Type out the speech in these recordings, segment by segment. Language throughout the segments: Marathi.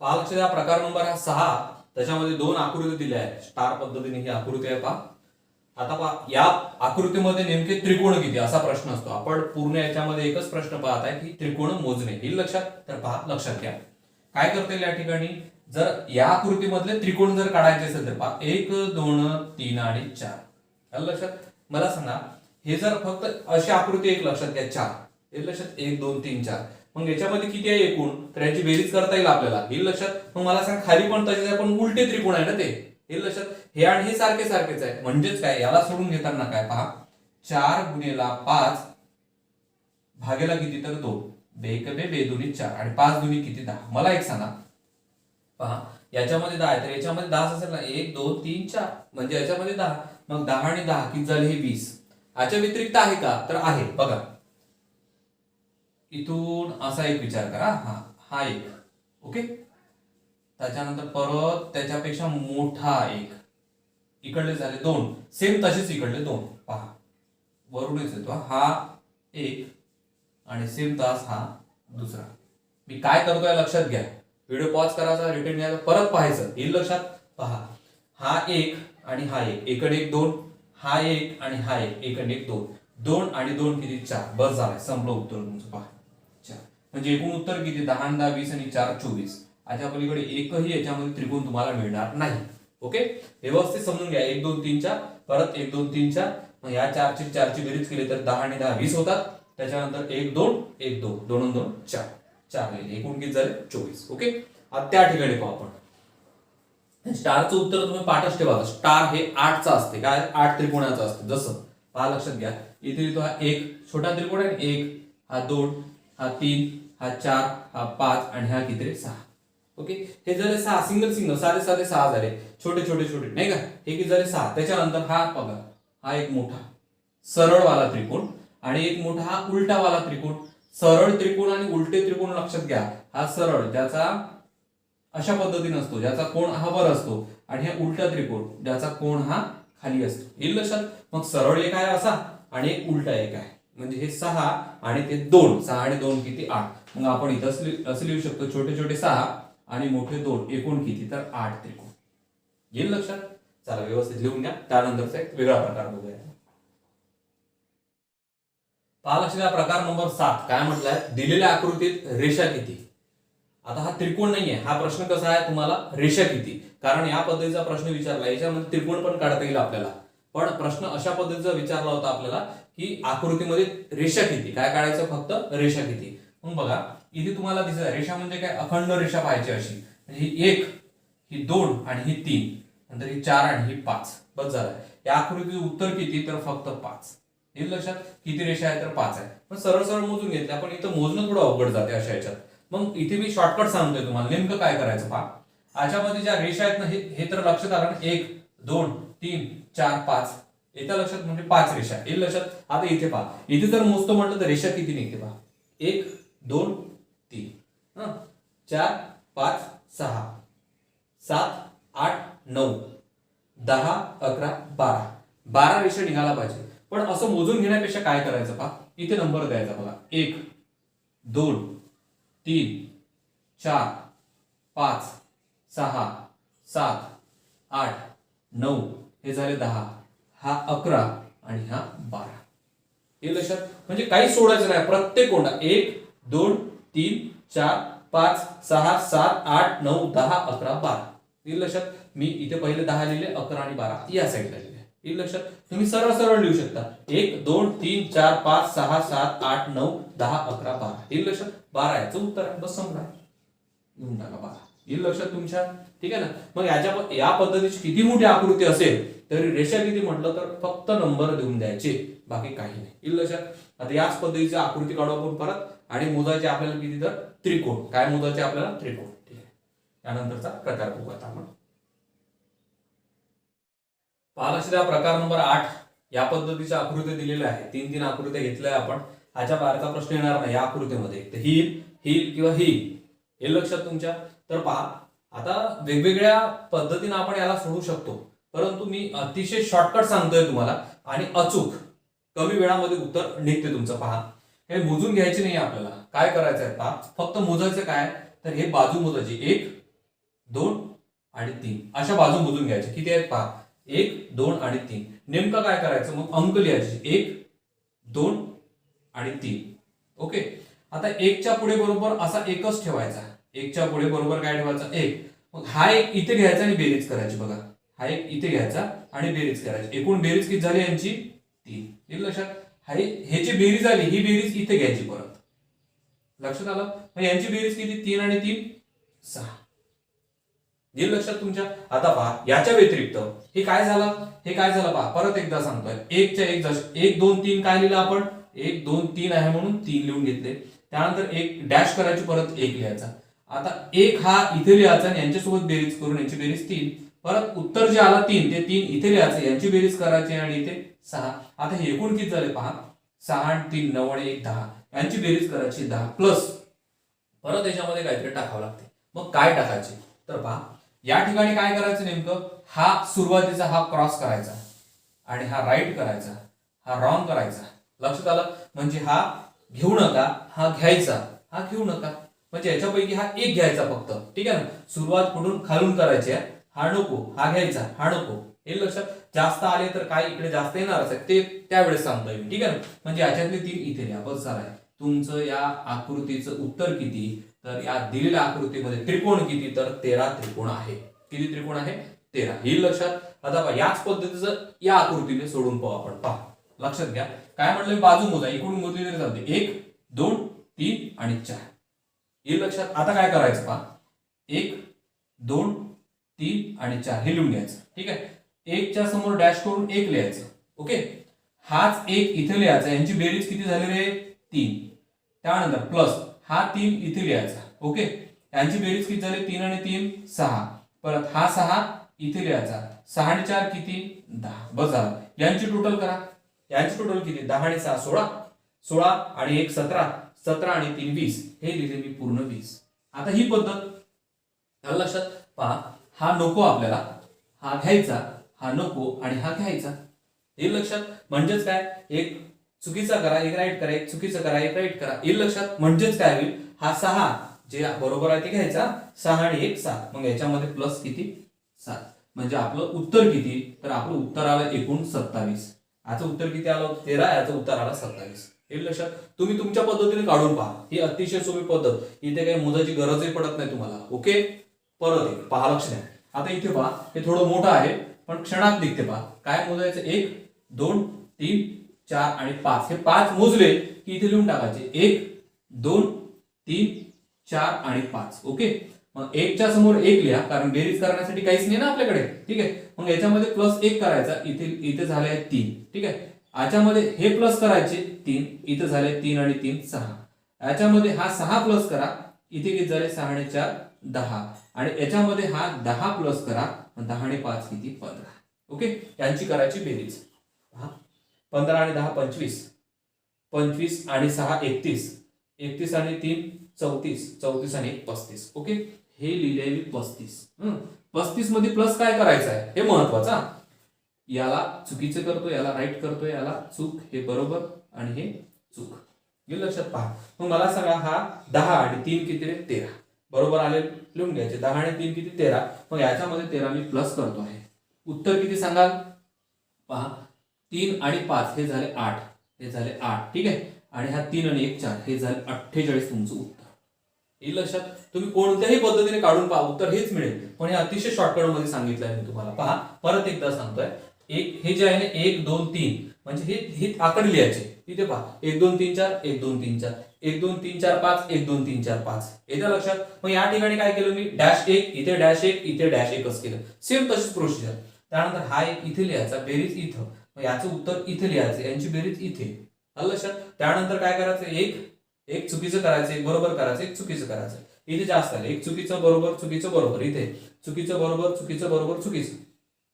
पहा प्रकार नंबर हा सहा त्याच्यामध्ये दोन आकृती दिल्या आहेत. स्टार पद्धतीने ही आकृती आहे पहा. आता पहा या आकृतीमध्ये नेमके त्रिकोण किती असा प्रश्न असतो. आपण पूर्ण याच्यामध्ये एकच प्रश्न पाहत आहे की त्रिकोण मोजणे. ही लक्षात तर पहा लक्षात घ्या. काय करता येईल या ठिकाणी? जर या आकृतीमधले त्रिकोण जर काढायचे असेल तर पहा एक दोन तीन आणि चार. लक्षात मला सांगा हे जर फक्त अशी आकृती एक लक्षात घ्या चार. हे लक्षात एक दोन तीन चार. मग याच्यामध्ये किती आहे एकूण? तर याची बेरीज करता येईल आपल्याला. हे लक्षात मग मला सांग खाली पण तसेच आहे पण उलटे त्रिकोण आहे ना ते? हे लक्षात हे आणि हे सारखे सारखेच आहे. म्हणजेच काय? याला सोडून घेताना काय? पहा. चार गुणेला पाच भागेला किती? तर दोन. बेक बे बे दुनी चार. आणि पाच दुनी किती? दहा. मला एक सांगा. पहा. याच्यामध्ये दहा आहे. तर याच्यामध्ये दहा असेल ना? एक दोन तीन चार. म्हणजे याच्यामध्ये दहा. मग दहा आणि दहा किती झाले? हे वीस. याच्या व्यतिरिक्त आहे का? तर आहे. बघा. इथून असा एक विचार करा. हा हा एक. ओके? त्याच्यानंतर परत त्याच्यापेक्षा मोठा एक. इकडले झाले दोन. सेम तसेच इकडले दोन. पहा. वरूनच येतो हा. एक आणि सेम तास हा दुसरा. मी काय करतोय लक्षात घ्या. व्हिडिओ पॉज करायचा रिटर्न घ्यायचा परत पाहायचं. येईल लक्षात? पहा. हा एक आणि हा एक. एकड एक दोन. हा एक आणि हा एक. एकड एक दोन. दोन आणि दोन किती? चार. बस झालाय. संपलं उत्तर तुमचं. पहा. म्हणजे एकूण उत्तर किती? दहा दहा वीस आणि चार चोवीस. याच्या पलीकडे एकही याच्यामध्ये त्रिकोण तुम्हाला मिळणार नाही. ओके? व्यवस्थित समजून घ्या. एक दोन तीन चार. परत एक दोन तीन चार. मग या चारची चारची बेरीज केली तर दहा आणि दहा वीस होतात. त्याच्यानंतर एक दोन एक दोन. दोन दोन चार. चार लिहिले एकूण किती झाले? चोवीस. ओके? आता त्या ठिकाणी पाहू आपण. स्टारचं उत्तर तुम्ही पाठच ठेवा स्टार हे आठचं असते. काय? आठ त्रिकोणाचं असते. जसं पहा लक्षात घ्या. इथे येतो हा एक. छोटा त्रिकोण आहे एक. हा दोन. हा तीन. हा चार हा पाच आणि हा किती रे? सहा. ओके? हे झाले सहा. Single single. साधे साधे सहा झाले. छोटे छोटे छोटे. नाही का? हे किती झाले? सहा. त्याच्यानंतर हा बघा. हा एक मोठा. सरळ वाला त्रिकोण आणि एक मोठा हा उलटा वाला त्रिकोण. सरळ त्रिकोण आणि उलटे त्रिकोण लक्षात घ्या. हा सरळ. ज्याचा अशा पद्धतीने असतो. ज्याचा कोण हा वर असतो आणि हा उलटा त्रिकोण. ज्याचा कोण हा खाली असतो. येईल लक्षात? मग सरळ एक आहे असा आणि एक उलटा एक आहे. म्हणजे हे सहा आणि ते दोन सहा आणि दोन किती आठ? मग आपण इथं असं लिहू शकतो छोटे छोटे सहा आणि मोठे दोन एकूण किती? तर आठ त्रिकोण. येईल लक्षात? चला व्यवस्थित लिहून घ्या. त्यानंतरचा एक वेगळा प्रकार बघूया. पहा प्रकार नंबर सात. काय म्हटलाय? दिलेल्या आकृतीत रेषा किती? आता हा त्रिकोण नाहीये. हा प्रश्न कसा आहे तुम्हाला? रेषा किती? कारण या पद्धतीचा प्रश्न विचारला. याच्यामध्ये त्रिकोण पण काढता येईल आपल्याला. पण प्रश्न अशा पद्धतीचा विचारला होता आपल्याला की आकृतीमध्ये रेषा किती? काय काढायचं फक्त? रेषा किती? मग बघा इथे तुम्हाला दिसत रेषा म्हणजे काय? अखंड रेषा पाहिजे अशी. म्हणजे ही एक ही दोन आणि ही तीन. नंतर ही चार आणि ही पाच. बस झालं. या आकृतीचं उत्तर किती? तर फक्त पाच. येईल लक्षात? किती रेषा आहे तर पाच आहे पण सरळ सरळ मोजून घेतल्या पण इथं मोजणं थोडं अवघड जाते अशा याच्यात. मग इथे मी शॉर्टकट सांगतोय तुम्हाला. नेमकं काय करायचं पहा. याच्यामध्ये ज्या रेषा आहेत ना हे हे तर लक्षात आलं ना. एक दोन तीन चार पाच. येत्या लक्षात म्हणजे पाच रेषा. येईल लक्षात आता इथे पहा. इथे जर मोजतो म्हटलं तर रेषा किती निघते पहा. एक दोन तीन. हा? चार पाच सहा. सात आठ नऊ. दहा अकरा बारा. बारा रेषा निघाला पाहिजे. पण असं मोजून घेण्यापेक्षा काय करायचं पहा? इथे नंबर द्यायचा बघा. एक दोन तीन चार पाच सहा सात आठ नऊ. हे झाले दहा. हा अकरा आणि हा बारा. हे लक्षात म्हणजे काही सोडायचं नाही. प्रत्येक कोंडा. एक दोन तीन चार पाच सहा सात आठ नऊ दहा अकरा बारा. येईल लक्षात मी इथे पहिले दहा लिहिले अकरा आणि बारा. या साईडला लिहिले. येईल लक्षात तुम्ही सरळ सरळ लिहू शकता. एक दोन तीन चार पाच सहा सात आठ नऊ दहा अकरा बारा. हे लक्षात बारा याचं उत्तर आहे. बस संपला. लिहून टाका बारा. येईल लक्षात तुमच्या ठीक आहे ना? मग याच्या या पद्धतीची किती मोठी आकृती असेल तरी रेषा किती म्हटलं तर फक्त नंबर देऊन द्यायचे बाकी काही नाही. येईल लक्षात? आता याच पद्धतीची आकृती काढू आपण परत आणि मोजायचे आपल्याला किती तर? त्रिकोण. काय मोजायचे आपल्याला? त्रिकोण. ठीक आहे. त्यानंतरचा प्रकार बघू आता आपण. पहा प्रकार नंबर आठ या पद्धतीच्या आकृत्या दिलेल्या आहे. तीन तीन आकृत्या घेतल्या आपण. आजच्या बाहेरचा प्रश्न येणार नाही या आकृतीमध्ये. तर हिल हिल किंवा हिल हे लक्षात तुमच्या? तर पहा. आता वेगवेगळ्या पद्धतीने आपण याला सोडू शकतो. परंतु मी अतिशय शॉर्टकट सांगतोय तुम्हाला आणि अचूक. कमी वेळामध्ये उत्तर निघते तुमचं. पहा. हे मोजून घ्यायचे नाही आपल्याला. काय करायचं आहे पहा फक्त मोजायचं काय? तर हे बाजू मोजायची. एक दोन आणि तीन. अशा बाजू मोजून घ्यायच्या किती आहेत? पहा. एक दोन आणि तीन. नेमकं काय करायचं? मग अंक लिहायचे. एक दोन आणि तीन. ओके? आता एकच्या पुढे बरोबर असा एकच ठेवायचा. एकच्या पुढे बरोबर काय ठेवायचा? एक. मग हा एक इथे घ्यायचा आणि बेरीज करायची. बघा. हा एक इथे घ्यायचा आणि बेरीज करायची. एकूण बेरीज किती झाली यांची? तीन. येईल लक्षात? हा ह्याची बेरीज आली ही बेरीज इथे घ्यायची परत. लक्षात आलं? मग यांची बेरीज किती? तीन आणि तीन? सहा. येईल लक्षात तुमच्या? आता पहा याच्या व्यतिरिक्त हे काय झालं? हे काय झालं पहा परत एकदा सांगतोय. एकच्या एक जस एक दोन तीन काय लिहिलं आपण? एक दोन तीन आहे म्हणून तीन लिहून घेतले. त्यानंतर एक डॅश करायची परत एक लिहायचा. आता एक हा इथे लिहायचा आणि यांच्यासोबत बेरीज करून यांची बेरीज तीन. परत उत्तर जे आला तीन ते तीन इथे लिहायचं यांची बेरीज करायची आणि इथे सहा. आता हे एकूण किती झाले पहा? सहा आणि तीन नऊ आणि एक दहा. यांची बेरीज करायची दहा प्लस परत याच्यामध्ये काहीतरी टाकावं लागते. मग काय टाकायचे? तर पहा या ठिकाणी काय करायचं नेमकं? हा सुरुवातीचा हा क्रॉस करायचा. आणि हा राईट करायचा. हा रॉंग करायचा. लक्षात आलं? म्हणजे हा घेऊ नका हा घ्यायचा. हा घेऊ नका. म्हणजे याच्यापैकी हा एक घ्यायचा फक्त. ठीक आहे ना? सुरुवात कुठून खालून करायची आहे. हा नको हा घ्यायचा हा नको हे लक्षात जास्त आले तर काय इकडे जास्त येणारच आहे ते त्यावेळेस सांगता येईल ठीक आहे ना? म्हणजे याच्यातले तीन इथे लिहा बस झालाय तुमचं या आकृतीचं उत्तर किती? तर या दिलेल्या आकृतीमध्ये त्रिकोण किती? तर तेरा त्रिकोण आहे. किती त्रिकोण आहे? तेरा. हे लक्षात आता पहा याच पद्धतीचं या आकृतीने सोडून पाहू आपण. पहा लक्षात घ्या. काय म्हणलं बाजू मोजा. एकूण मोजली तरी चालते. एक दोन तीन आणि चार. हे लक्षात आता काय करायचं पहा? एक दोन तीन आणि चार हे लिहून घ्यायचं. ठीक आहे? एकच्या समोर डॅश करून एक लिहायचं. ओके? हाच एक इथे लिहायचा. यांची बेरीज किती झाली रे? तीन. त्यानंतर प्लस हा तीन इथे लिहायचा. ओके? यांची बेरीज किती झाली? तीन आणि तीन सहा. परत हा सहा इथे लिहायचा. सहा आणि चार किती? दहा. बस झाला. यांची टोटल करा. यांची टोटल किती? दहा आणि सहा सोळा. सोळा आणि एक सतरा. सतरा आणि तीन वीस. हे लिहिले मी पूर्ण वीस. आता ही पद्धत लक्षात पहा. हा नको आपल्याला. हा घ्यायचा हा नको आणि हा घ्यायचा. येईल लक्षात? म्हणजेच काय? एक चुकीचा करा एक राईट करा एक चुकीचा करा एक राईट करा. येईल लक्षात? म्हणजेच काय होईल? हा सहा जे बरोबर आहे ते घ्यायचा. सहा आणि एक सात. मग याच्यामध्ये प्लस किती? सात. म्हणजे आपलं उत्तर किती? तर आपलं उत्तर आलं एकूण सत्तावीस. याचं उत्तर किती आलं? तेरा याचं उत्तर आलं सत्तावीस. हे लक्षात? तुम्ही तुमच्या पद्धतीने काढून पहा. ही अतिशय सोपी पद्धत. इथे काही मोजाची गरजही पडत नाही तुम्हाला. ओके परत एक पहा लक्ष द्या. आता इथे पहा हे थोडं मोठं आहे पण क्षणात निघते पहा. काय मोजायचं? एक दोन तीन चार आणि पाच. हे पाच मोजले की इथे लिहून टाकायचे. एक दोन तीन चार आणि पाच. ओके? मग एकच्या समोर एक लिहा कारण बेरीज करण्यासाठी काहीच नाही ना आपल्याकडे. ठीक आहे? मग याच्यामध्ये प्लस एक करायचा. इथे इथे झाले आहे तीन. ठीक आहे? याच्यामध्ये हे प्लस करायचे तीन. इथे झाले तीन आणि तीन सहा. याच्यामध्ये हा सहा प्लस करा. इथे किती झाले? सहा आणि चार दहा. आणि याच्यामध्ये हा दहा प्लस करा दहा आणि पाच किती? पंधरा. ओके यांची करायची बेरीज. हा पंधरा आणि दहा पंचवीस. पंचवीस आणि सहा एकतीस. एकतीस आणि तीन चौतीस. चौतीस आणि एक पस्तीस. ओके हे लिहिले मी पस्तीस. पस्तीसमध्ये प्लस काय करायचं आहे? हे महत्वाचं याला चुकीचं करतो याला राईट करतो याला चूक हे बरोबर आणि हे चूक. लक्षात पहा. मग मला सांगा हा दहा आणि तीन किती रे? तेरा. बरोबर आले लिहून घ्यायचे. दहा आणि तीन किती? तेरा. मग याच्यामध्ये तेरा मी प्लस करतो आहे. उत्तर किती सांगाल? पहा. तीन आणि पाच हे झाले आठ. हे झाले आठ. ठीक आहे? आणि हा तीन आणि एक चार हे झाले अठ्ठेचाळीस तुमचं उत्तर. हे लक्षात तुम्ही कोणत्याही पद्धतीने काढून पहा. उत्तर हेच मिळेल. पण हे अतिशय शॉर्टकटमध्ये सांगितलं आहे मी तुम्हाला. पहा. परत एकदा सांगतोय. एक हे जे आहे ना एक दोन तीन. म्हणजे हे हे आकडे लिहायचे. इथे पहा एक दोन तीन चार एक दोन तीन चार. एक दोन तीन चार पाच एक दोन तीन चार पाच. येत्या लक्षात? मग या ठिकाणी काय केलं मी? डॅश एक इथे डॅश एक इथे डॅश एकच केलं. सेम तशीच प्रोसिजर त्यानंतर हा एक इथे लिहायचा बेरीज इथं. मग याचं उत्तर इथे लिहायचं यांची बेरीज इथे. आलं लक्षात? त्यानंतर काय करायचं? एक एक चुकीचं करायचं एक बरोबर करायचं एक चुकीचं करायचं. इथे जास्त आलं. एक चुकीचं बरोबर चुकीचं बरोबर. इथे. चुकीचं बरोबर चुकीचं बरोबर चुकीचं.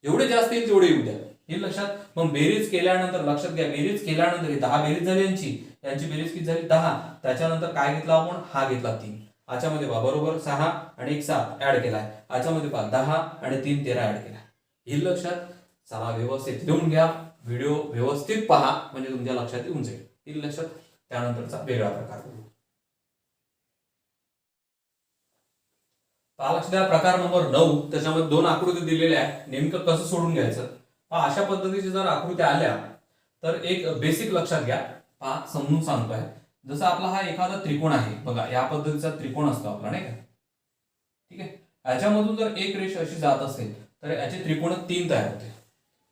एवढे जास्त येईल तेवढे येऊ द्या. हे लक्षात. मग बेरीज केल्यानंतर लक्षात घ्या बेरीज केल्यानंतर दहा बेरीज झाली यांची. यांची बेरीज किती झाली? दहा. त्याच्यानंतर काय घेतला आपण? हा घेतला तीन. याच्यामध्ये पहा बरोबर? सहा आणि एक सात ऍड केलाय. याच्यामध्ये पहा दहा आणि तीन तेरा ऍड केलाय. हे लक्षात. चला व्यवस्थित लिहून घ्या. व्हिडिओ व्यवस्थित पहा. म्हणजे तुमच्या लक्षात येऊन जाईल. हे लक्षात. त्यानंतरचा वेगळा प्रकार पहा लक्ष द्या प्रकार नंबर नऊ. त्याच्यामध्ये दोन आकृती दिलेल्या आहेत. नेमकं कसं सोडून घ्यायचं? पहा अशा पद्धतीची जर आकृत्या आल्या तर एक बेसिक लक्षात घ्या. पहा समजून सांगतो आहे जसं आपला हा एखादा त्रिकोण आहे बघा या पद्धतीचा त्रिकोण असतो आपला नाही का? ठीक आहे? याच्यामधून जर एक रेष अशी जात असेल तर याचे त्रिकोण तीन तयार होते.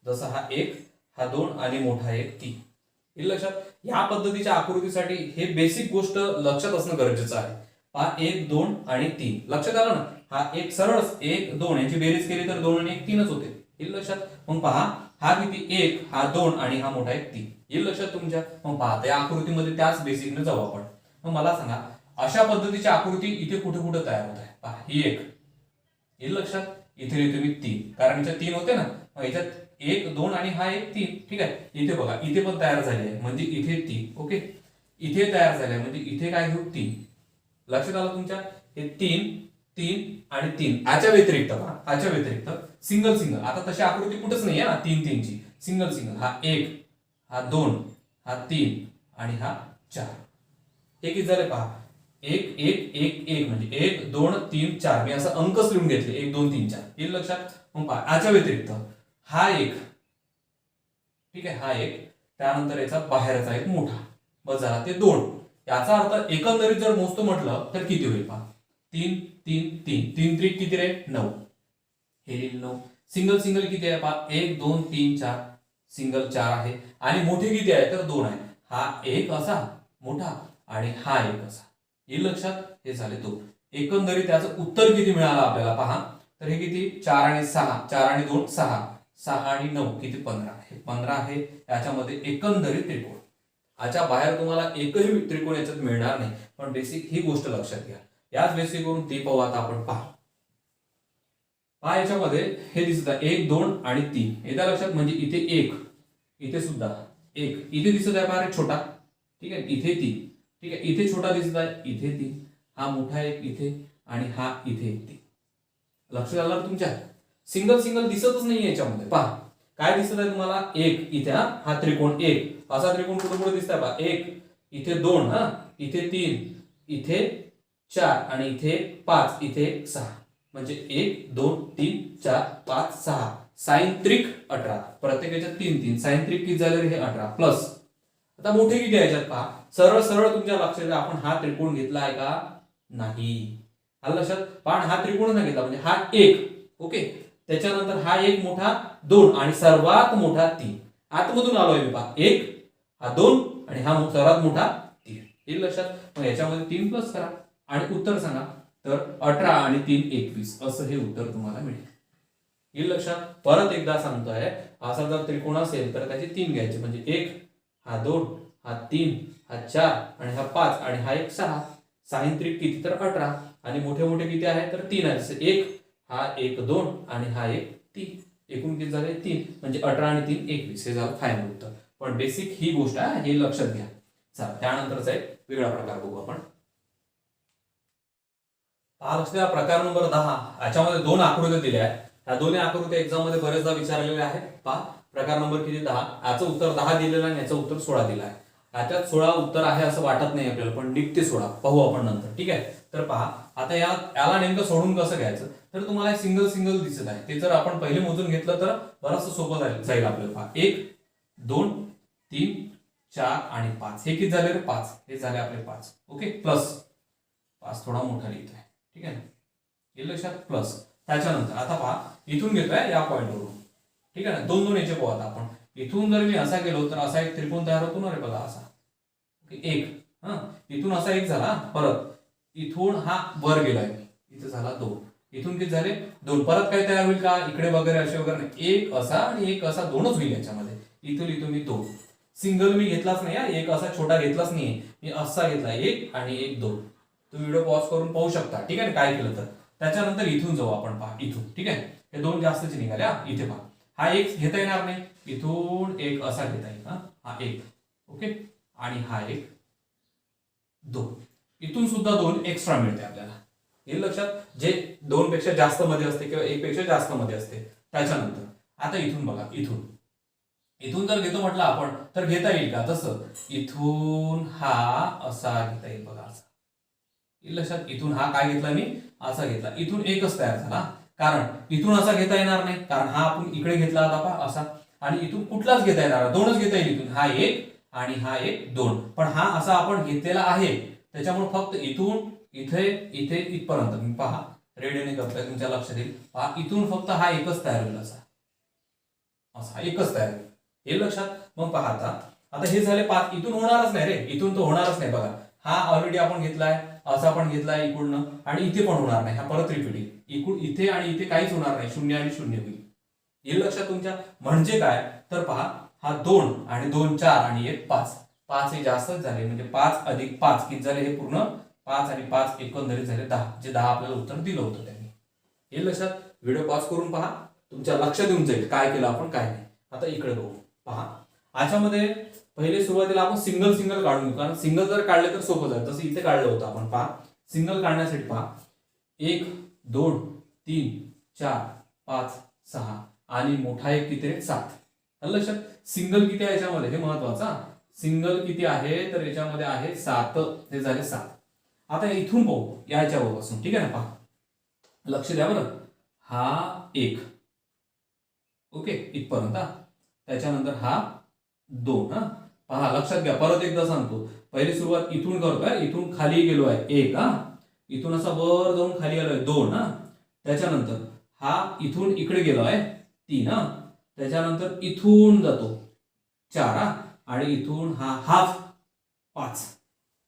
जसं हा एक हा दोन आणि मोठा एक तीन. हे लक्षात या पद्धतीच्या आकृतीसाठी हे बेसिक गोष्ट लक्षात असणं गरजेचं आहे. पहा एक दोन आणि तीन. लक्षात आलं ना? हा एक सरळच एक दोन यांची बेरीज केली तर दोन आणि एक तीनच होते. येईल लक्षात? मग पहा हा किती? एक हा दोन आणि हा मोठा एक तीन. येईल लक्षात तुमच्या? मग पहा त्या आकृतीमध्ये त्याच बेसिकने जाऊ आपण. मग मला सांगा अशा पद्धतीची आकृती इथे कुठे कुठे तयार होत आहे? पहा ही एक. येईल लक्षात? इथे लिहितो मी तीन. कारण इथे तीन होते ना? मग याच्यात एक दोन आणि हा एक तीन. ठीक आहे? इथे बघा इथे पण तयार झाली आहे. म्हणजे इथे तीन. ओके? इथे तयार झाले म्हणजे इथे काय घेऊ? तीन. लक्षात आलं तुमच्या? हे तीन तीन आणि तीन. याच्या व्यतिरिक्त पहा याच्या व्यतिरिक्त. Single single. आता तशी आकृती कुठंच नाही आहे ना तीन तीनची. Single single. हा एक हा दोन हा तीन आणि हा चार. हे किती झाले पहा. एक एक एक एक म्हणजे एक दोन तीन चार. मी असं अंकच लिहून घेतले. एक दोन तीन चार. येईल लक्षात? मग पहा. याच्या व्यतिरिक्त हा एक ठीक आहे हा एक. त्यानंतर याचा बाहेरचा एक मोठा. बस झाला ते दोन. याचा अर्थ एकंदरीत जर मोजतो म्हटलं तर किती होईल पहा? तीन तीन तीन. तीन त्रिक किती रे? नऊ. हे लिहिलं नऊ. सिंगल सिंगल किती आहे? पहा एक दोन तीन चार. सिंगल चार आहे. आणि मोठे किती आहे? तर दोन आहे. हा एक असा मोठा. आणि हा एक असा. हे लक्षात? हे झाले दोन. एकंदरीत त्याचं उत्तर किती मिळालं आपल्याला? पहा. तर हे किती? चार आणि सहा. चार आणि दोन सहा. सहा आणि नऊ. किती? पंधरा. आहे पंधरा आहे. याच्यामध्ये एकंदरीत त्रिकोण. याच्या बाहेर तुम्हाला एकही त्रिकोण याच्यात मिळणार नाही. पण बेसिक ही गोष्ट लक्षात घ्या. याच बेसिक करून ते पाहू आता आपण. पहा. पहा याच्यामध्ये हे दिसत आहे. एक दोन आणि तीन. येत्या लक्षात म्हणजे इथे एक इथे सुद्धा एक. इथे दिसत आहे पहा रे छोटा. ठीक आहे? इथे तीन. ठीक आहे? इथे छोटा दिसत आहे इथे तीन. हा मोठा एक इथे आणि हा इथे तीन. लक्षात आलं तुमच्या? सिंगल सिंगल दिसतच नाही याच्यामध्ये. पहा. काय दिसत आहे तुम्हाला? एक. इथे हा. हा त्रिकोण एक. असा त्रिकोण कुठे कुठे दिसत आहे पहा? एक. इथे दोन हा. इथे तीन. इथे चार आणि इथे पाच. इथे सहा. म्हणजे एक दोन तीन चार पाच सहा. सायंत्रिक अठरा. अठरा प्रत्येकाच्या तीन तीन. सायंत्रिक किती झाले हे अठरा? प्लस आता मोठे किती याच्यात पहा. सरळ सरळ तुमच्या लक्षात आपण हा त्रिकोण घेतला आहे का? नाही. आलं लक्षात? पण हा त्रिकोण नाही घेतला. म्हणजे हा एक. ओके त्याच्यानंतर हा एक मोठा दोन आणि सर्वात मोठा तीन. आतमधून आलोय मी पहा. एक हा दोन आणि हा सर्वात मोठा तीन. येईल लक्षात? मग याच्यामध्ये तीन प्लस करा. आणि उत्तर सांगा. तर अठरा आणि तीन एकवीस असं हे उत्तर तुम्हाला मिळेल. हे लक्षात? परत एकदा सांगतोय असा जर त्रिकोण असेल तर त्याचे तीन घ्यायचे. म्हणजे एक हा दोन हा तीन हा चार आणि हा पाच आणि हा एक सहा. साईन त्रिक किती? तर अठरा. आणि मोठे मोठे किती आहे? तर तीन आहे. एक हा एक दोन आणि हा एक तीन. एकूण किती झाले? तीन. म्हणजे अठरा आणि तीन एकवीस. हे झालं फायनल उत्तर. पण बेसिक ही गोष्ट आहे हे लक्षात घ्या. चला त्यानंतरचा एक वेगळा प्रकार बघू आपण. पाहत असलेला प्रकार नंबर दहा. याच्यामध्ये दोन आकृत्या दिल्या आहेत. ह्या दोन्ही आकृत्या एक्झाममध्ये बरेचदा विचारलेल्या आहेत. पहा प्रकार नंबर किती दहा? याचं उत्तर दहा दिलेलं आहे आणि याचं उत्तर सोळा दिलं आहे. याच्यात सोळा उत्तर आहे असं वाटत नाही आपल्याला पण निघते सोळा. पाहू आपण नंतर ठीक आहे? तर पहा आता या याला नेमकं सोडून कसं घ्यायचं? तर तुम्हाला सिंगल सिंगल दिसत आहे. ते जर आपण पहिले मोजून घेतलं तर बरंच सोपं जाईल जाईल आपल्याला. पहा एक दोन तीन चार आणि पाच. हे किती झाले रे? पाच. हे झाले आपले पाच. ओके? प्लस पाच थोडा मोठा लिहितोय. ठीक आहे ना? हे लक्षात प्लस त्याच्यानंतर आता पहा इथून घेतोय या पॉईंटवरून ठीक आहे ना? दोन दोन याचे पाहू आता आपण. इथून जर मी असा गेलो तर असा एक त्रिकोण तयार होतो ना रे बघा असा. एक. हा? इथून असा एक झाला परत. इथून हा वर गेलाय. इथे झाला दोन. इथून किती झाले? दोन. परत काय तयार होईल का? इकडे वगैरे असे वगैरे नाही. एक असा आणि एक असा दोनच होईल याच्यामध्ये. इथून इथून मी दोन. सिंगल मी घेतलाच नाही एक असा छोटा घेतलाच नाही मी असा घेतला एक आणि एक दोन. तुम्ही व्हिडिओ पॉज करून पाहू शकता. ठीक आहे? ना काय केलं तर. त्याच्यानंतर इथून जाऊ आपण. पहा इथून. ठीक आहे? हे दोन जास्तचे निघाले हा. इथे पहा. हा एक घेता येणार नाही. इथून एक असा घेता येईल हा. एक. ओके? आणि हा एक. दोन. इथून सुद्धा दोन एक्स्ट्रा मिळते आपल्याला. हे लक्षात जे दोन पेक्षा जास्त मध्ये असते किंवा एक पेक्षा जास्त मध्ये असते त्याच्यानंतर. आता इथून बघा इथून. इथून जर घेतो म्हटलं आपण तर घेता येईल का? तसं. इथून हा असा घेता येईल बघा असा. लक्षात इथून हा काय घेतला मी? असा घेतला. इथून एकच तयार झाला. कारण इथून असा घेता येणार नाही. कारण हा आपण इकडे घेतला होता पहा असा. आणि इथून कुठलाच घेता येणार दोनच घेता येईल इथून. हा एक आणि हा एक दोन. पण हा असा आपण घेतलेला आहे. त्याच्यामुळे फक्त इथून इथे इथे इथपर्यंत. मी पहा. रेडिओने करतोय. तुमच्या लक्षात येईल. पहा इथून फक्त हा एकच तयार होईल असा. असा एकच तयार होईल. हे लक्षात? मग पहा आता. आता हे झाले पाच. इथून होणारच नाही रे. इथून तो होणारच नाही बघा. हा ऑलरेडी आपण घेतलाय. असा पण घेतला इकडनं. आणि इथे पण होणार नाही. हा परत रिपीट येईल इकडून इथे आणि इथे काहीच होणार नाही. शून्य आणि शून्य होईल. हे लक्षात तुमच्या. म्हणजे काय? तर पहा हा दोन आणि दोन चार आणि एक पाच. पाच हे जास्तच झाले. म्हणजे पाच अधिक पाच. किती झाले हे पूर्ण? पाच आणि पाच एकंदरीत झाले दहा. जे दहा आपल्याला उत्तर दिलं होतं त्यांनी. हे लक्षात व्हिडिओ पॉज करून पहा. तुमच्या लक्षात येऊन जाईल. काय केलं आपण काय नाही. आता इकडे बघू. पहा. याच्यामध्ये पहिले सुरुवातीला आपण सिंगल सिंगल काढून घेऊ. कारण सिंगल जर काढले तर सोपं जाईल. तसं इथे काढलं होतं आपण. पहा. सिंगल काढण्यासाठी पहा. एक दोन तीन चार पाच सहा आणि मोठा एक किती आहे? सात. लक्षात? सिंगल किती आहे याच्यामध्ये? हे महत्वाचं सिंगल किती आहे? तर याच्यामध्ये आहे सात. ते झाले सात. आता इथून पाहू. याच्या पासून ठीक आहे ना? पहा. लक्ष द्या बरं. हा एक. ओके? इथपर्यंत त्याच्यानंतर हा दोन हा? पहा लक्षात घ्या. परत एकदा सांगतो. पहिली सुरुवात इथून करतोय इथून खाली गेलो आहे. एक हा? इथून असा वर जाऊन खाली आलोय दोन हा? त्याच्यानंतर हा इथून इकडे गेलो आहे. तीन हा? त्याच्यानंतर इथून जातो. चार हा? आणि इथून हा हाफ पाच.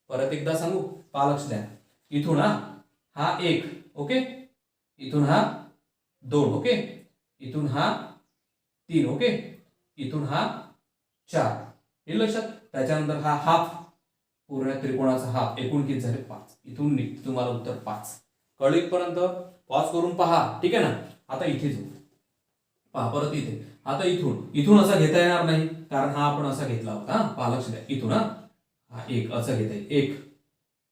परत एकदा सांगू? पहा लक्ष द्या. इथून हा? हा एक ओके? इथून हा? दोन ओके? इथून हा? तीन ओके? इथून हा? चार. हे लक्षात त्याच्यानंतर हा हाफ पूर्ण त्रिकोणाचा हाफ एकूण किती झाले पाच. इथून निघते तुम्हाला उत्तर पाच. कळलं इथपर्यंत? पॉज करून पहा. ठीक आहे ना? आता इथे जाऊ. पहा परत इथे. आता इथून. इथून असा घेता येणार नाही कारण हा आपण असा घेतला होता. हा पहा लक्ष द्या इथून हा. हा एक असं घेता येईल. एक.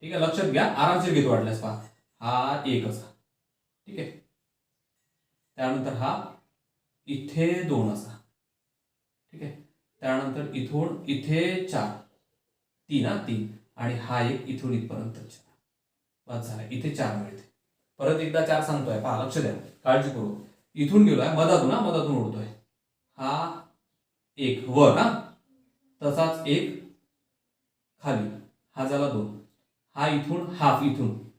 ठीक आहे लक्षात घ्या. आरामशीर घेतो वाटल्यास पहा. हा एक असा. ठीक आहे? त्यानंतर हा इथे दोन असा. ठीक आहे? त्यानंतर इथून इथे चार. तीन हा तीन. आणि हा एक इथून इथपर्यंत चार. बस झाला. इथे चार मिळते. परत एकदा चार सांगतोय. पहा लक्ष द्या. काळजी करू इथून गेलोय. मधातून हा मधातून उडतोय. हा एक वर हा. तसाच एक खाली. हा झाला दोन. हा इथून हाफ इथून.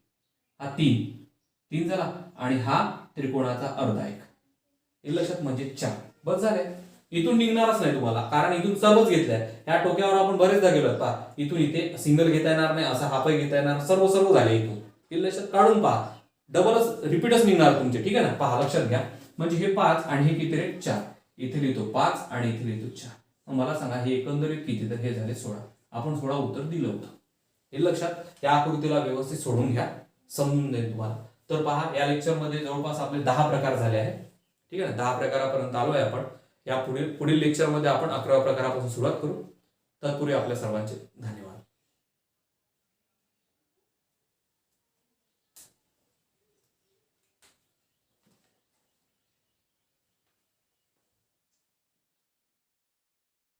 हा तीन. तीन झाला. आणि हा त्रिकोणाचा अर्धा एक. लक्षात म्हणजे चार. बस झाले. इथून निघणारच नाही तुम्हाला. कारण इथून सर्वच घेतलंय. ह्या टोक्यावर आपण बरेचदा गेलो पहा इथून इथे सिंगल घेता येणार नाही असा हाफही घेता येणार सर्व सर्व झाले इथून. लक्षात काढून पहा. डबलच रिपीटच निघणार तुमचे. ठीक आहे ना? पहा लक्षात घ्या. म्हणजे हे पाच आणि हे किती रे? चार. इथे लिहितो पाच आणि इथे लिहितो चार. मला सांगा हे एकंदरीत किती? तर हे झाले सोळा. आपण सोळा उत्तर दिलं होतं. हे लक्षात या आकृतीला व्यवस्थित सोडून घ्या. समजून जाईल तुम्हाला. तर पहा या लेक्चरमध्ये जवळपास आपले दहा प्रकार झाले आहेत. ठीक आहे ना? दहा प्रकारापर्यंत आलो आहे आपण. या पुढील पुढील लेक्चरमध्ये आपण अकराव्या प्रकारापासून सुरुवात करू. तत्पूर्वी आपल्या सर्वांचे धन्यवाद.